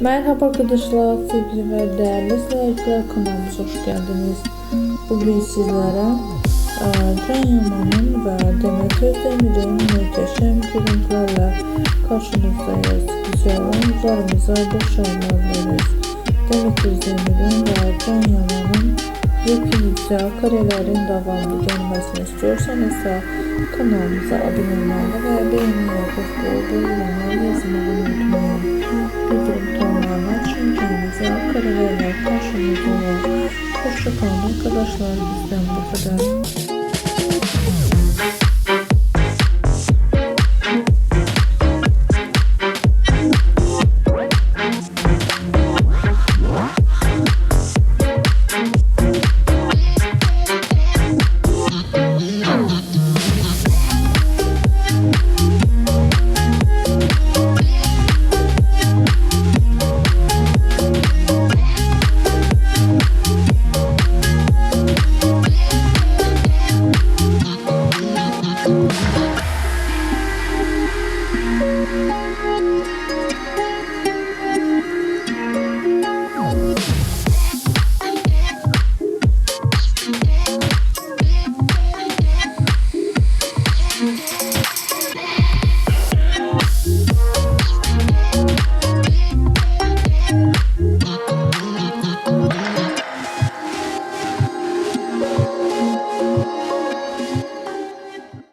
Merhaba arkadaşlar, sevgili ve değerli izleyiciler kanalımıza hoş geldiniz. Bugün sizlere e, Can Yaman'ın ve Demet Özdemir'in muhteşem görüntülerle karşınızdayız. Güzel oyuncularımıza başarılar dileriz. Demet Özdemir'in ve Can Yaman'ın yepyeni güzel karelerin devamlı gelmesini istiyorsanız kanalımıza abone olmayı ve beğenmeyi ve yorumlar yazmayı unutmayın. Karelerle karşınızda olan. Hoşçakalın arkadaşlar bizden bu kadar.